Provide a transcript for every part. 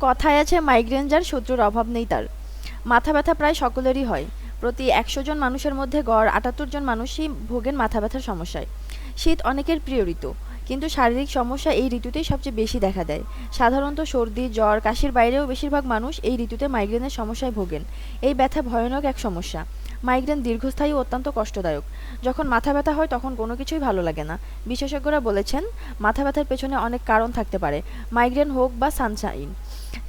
কথায় আছে মাইগ্রেন যার শত্রুর অভাব নেই তার। মাথা ব্যথা প্রায় সকলেরই হয়। প্রতি একশো জন মানুষের মধ্যে গড় আটাত্তর জন মানুষই ভোগেন মাথা ব্যথার সমস্যায়। শীত অনেকের প্রিয় ঋতু, কিন্তু শারীরিক সমস্যা এই ঋতুতেই সবচেয়ে বেশি দেখা দেয়। সাধারণত সর্দি, জ্বর, কাশির বাইরেও বেশিরভাগ মানুষ এই ঋতুতে মাইগ্রেনের সমস্যায় ভোগেন। এই ব্যথা ভয়ানক এক সমস্যা। মাইগ্রেন দীর্ঘস্থায়ী অত্যন্ত কষ্টদায়ক। যখন মাথা ব্যথা হয় তখন কোনো কিছুই ভালো লাগে না। বিশেষজ্ঞরা বলেছেন, মাথা ব্যথার পেছনে অনেক কারণ থাকতে পারে। মাইগ্রেন হোক বা সানশাইন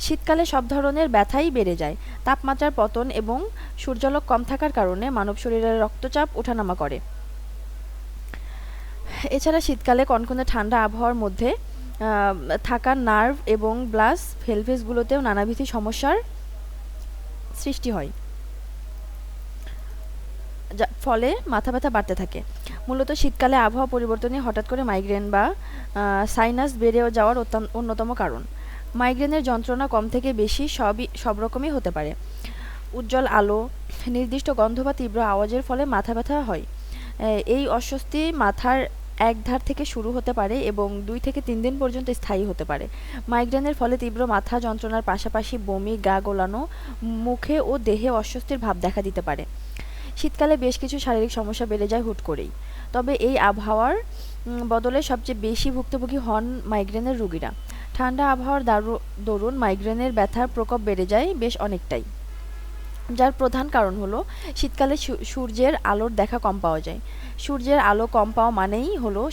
শীতকালে সব ধরনের ব্যথাই বেড়ে যায়। তাপমাত্রার পতন এবং সূর্যালোক কম থাকার কারণে মানব শরীরের রক্তচাপ ওঠানামা করে। এছাড়া শীতকালে কনকনে ঠান্ডা আবহাওয়ার মধ্যে থাকা নার্ভ এবং ব্লাস ভেলভেসগুলোতেও নানাবিধি সমস্যার সৃষ্টি হয়। যা, ফলে মাথা ব্যথা বাড়তে থাকে। মূলত শীতকালে আবহাওয়া পরিবর্তনে হঠাৎ করে মাইগ্রেন বা সাইনাস বেড়েও যাওয়ার অন্যতম কারণ। মাইগ্রেনের যন্ত্রণা কম থেকে বেশি সবই, সব রকমই হতে পারে। উজ্জ্বল আলো, নির্দিষ্ট গন্ধ বা তীব্র আওয়াজের ফলে মাথা ব্যথা হয়। এই অস্বস্তি মাথার এক ধার থেকে শুরু হতে পারে এবং দুই থেকে তিন দিন পর্যন্ত স্থায়ী হতে পারে। মাইগ্রেনের ফলে তীব্র মাথা যন্ত্রণার পাশাপাশি বমি, গা গোলানো, মুখে ও দেহে অস্বস্তির ভাব দেখা দিতে পারে। শীতকালে বেশ কিছু শারীরিক সমস্যা বেড়ে যায় হুট করেই। তবে এই আবহাওয়ার বদলে সবচেয়ে বেশি ভুক্তভোগী হন মাইগ্রেনের রোগীরা। ঠান্ডা আবহাওয়ার দারু- দরুন মাইগ্রেনের ব্যথার প্রকোপ বেড়ে যায় বেশ অনেকটাই। যার প্রধান কারণ হলো, শীতকালে সূর্যের আলোর দেখা কম পাওয়া যায়। সূর্যের আলো কম পাওয়া মানেই হলো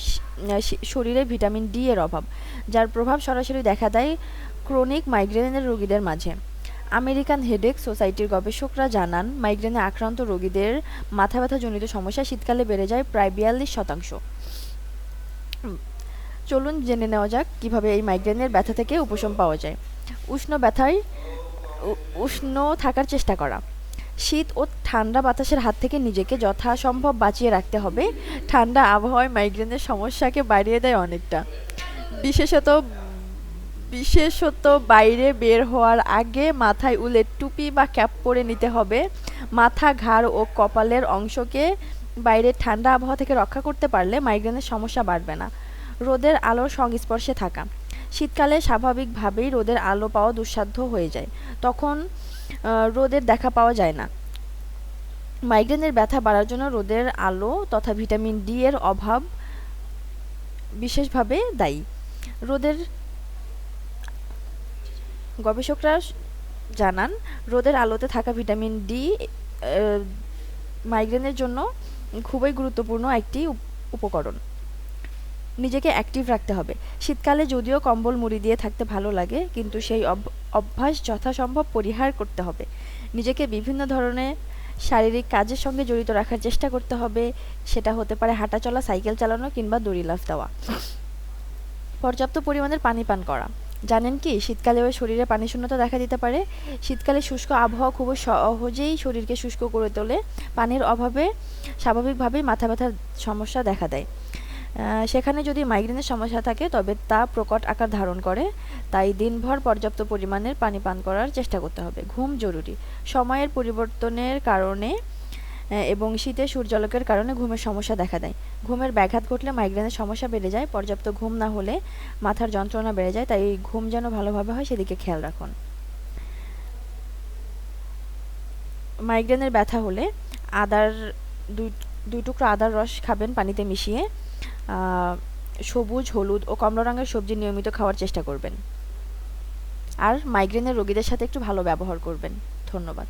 শরীরে ভিটামিন ডি এর অভাব, যার প্রভাব সরাসরি দেখা দেয় ক্রনিক মাইগ্রেনের রোগীদের মাঝে। আমেরিকান হেডেক সোসাইটির গবেষকরা জানান, মাইগ্রেনে আক্রান্ত রোগীদের মাথা ব্যথাজনিত সমস্যা শীতকালে বেড়ে যায় প্রায় বিয়াল্লিশ শতাংশ। চলুন জেনে নেওয়া যাক কীভাবে এই মাইগ্রেনের ব্যথা থেকে উপশম পাওয়া যায়। উষ্ণ ব্যথায় উষ্ণ থাকার চেষ্টা করা। শীত ও ঠান্ডা বাতাসের হাত থেকে নিজেকে যথাসম্ভব বাঁচিয়ে রাখতে হবে। ঠান্ডা আবহাওয়ায় মাইগ্রেনের সমস্যাকে বাড়িয়ে দেয় অনেকটা। বিশেষত বিশেষত বাইরে বের হওয়ার আগে মাথায় উলের টুপি বা ক্যাপ পরে নিতে হবে। মাথা, ঘাড় ও কপালের অংশকে বাইরে ঠান্ডা আবহাওয়া থেকে রক্ষা করতে পারলে মাইগ্রেনের সমস্যা বাড়বে না। রোদের আলোর সংস্পর্শে থাকা। শীতকালে স্বাভাবিকভাবেই রোদের আলো পাওয়া দুঃসাধ্য হয়ে যায়। তখন রোদের দেখা পাওয়া যায় না। মাইগ্রেনের ব্যথা বাড়ার জন্য রোদের আলো তথা ভিটামিন ডি এর অভাব বিশেষভাবে দায়ী। রোদের গবেষকরা জানান, রোদের আলোতে থাকা ভিটামিন ডি মাইগ্রেনের জন্য খুবই গুরুত্বপূর্ণ একটি উপ- উপকরণ। নিজেকে অ্যাক্টিভ রাখতে হবে। শীতকালে যদিও কম্বল মুড়ি দিয়ে থাকতে ভালো লাগে, কিন্তু সেই অভ- অভ্যাস যথাসম্ভব পরিহার করতে হবে। নিজেকে বিভিন্ন ধরনের শারীরিক কাজের সঙ্গে জড়িত রাখার চেষ্টা করতে হবে। সেটা হতে পারে হাঁটা চলা, সাইকেল চালানো কিংবা দড়ি লাফ দেওয়া। পর্যাপ্ত পরিমাণের পানি পান করা। জানেন কি শীতকালেও শরীরে পানি শূন্যতা দেখা দিতে পারে। শীতকালে শুষ্ক আবহাওয়া খুবই সহজেই শরীরকে শুষ্ক করে তোলে। পানির অভাবে স্বাভাবিকভাবেই মাথা ব্যথার সমস্যা দেখা দেয়। সেখানে যদি মাইগ্রেনের সমস্যা থাকে, তবে তা প্রকট আকার ধারণ করে। তাই দিনভর পর্যাপ্ত পরিমাণের পানি পান করার চেষ্টা করতে হবে। ঘুম জরুরি। সময়ের পরিবর্তনের কারণে এবং শীতে সূর্যালোকের কারণে ঘুমের সমস্যা দেখা দেয়। ঘুমের ব্যাঘাত ঘটলে মাইগ্রেনের সমস্যা বেড়ে যায়। পর্যাপ্ত ঘুম না হলে মাথার যন্ত্রণা বেড়ে যায়। তাই ঘুম যেন ভালোভাবে হয়, সেদিকে খেয়াল রাখুন। মাইগ্রেনের ব্যথা হলে আদার দুই দুই টুকরো আদার রস খাবেন পানিতে মিশিয়ে। সবুজ, হলুদ ও কমলা রঙের সবজি নিয়মিত খাওয়ার চেষ্টা করবেন। আর মাইগ্রেনের রোগীদের সাথে একটু ভালো ব্যবহার করবেন। ধন্যবাদ।